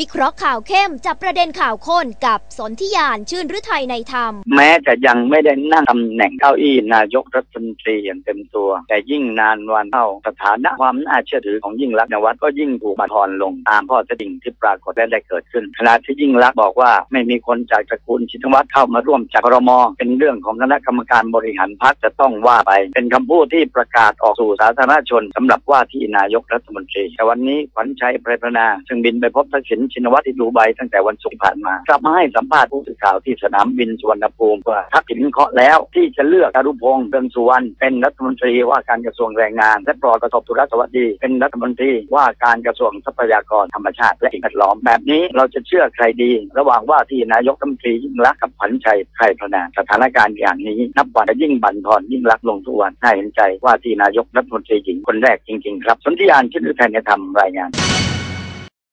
วิเคราะห์ข่าวเข้มจับประเด็นข่าวข้นกับสนธิยานชื่นฤทัยในธรรม แม้จะยังไม่ได้นั่งตำแหน่งเก้าอี้นายกรัฐมนตรีอย่างเต็มตัว แต่ยิ่งนานวันเท่าสถานะความน่าเชื่อถือของยิ่งรักษณ์นวัตก็ยิ่งถูกบั่นทอนลงตามข้อเท็จจริงที่ปรากฏและได้เกิดขึ้นขณะที่ยิ่งรักษณ์บอกว่าไม่มีคนจากตระกูลชินวัตรเข้ามาร่วมจัดครมเป็นเรื่องของคณะกรรมการบริหารพรรคจะต้องว่าไป เป็นคำพูดที่ประกาศออกสู่สาธารณชนสำหรับว่าที่นายกรัฐมนตรีแต่วันนี้ขวัญชัยไพรพนา ซึ่งบินไปพบทักษิณชินวัตรที่ดูไบตั้งแต่วันศุกร์ผ่านมากลับมาให้สัมภาษณ์ผู้สื่อข่าวที่สนามบินสุวรรณภูมิว่าทักษิณเคาะแล้วที่จะเลือกจารุพงษ์เรืองสุวรรณเป็นรัฐมนตรีว่าการกระทรวงแรงงาน และปลอดประสบธุรสวัสดีเป็นรัฐมนตรีว่าการกระทรวงทรัพยากรธรรมชาติและสิ่งแวดล้อมแบบนี้เราจะเชื่อใครดี ระหว่างว่าที่นายกรัฐมนตรียิ่งรักกับขวัญชัยไพรพนาสถานการณ์อย่างนี้ นับวันจะยิ่งบั่นทอนยิ่งรักลงทุกวันน่าเห็นใจว่าที่นายกรัฐมนตรีหญิงคนแรกจริง ๆ ครับสนธิยานชินฤทัยในธรรมรายงาน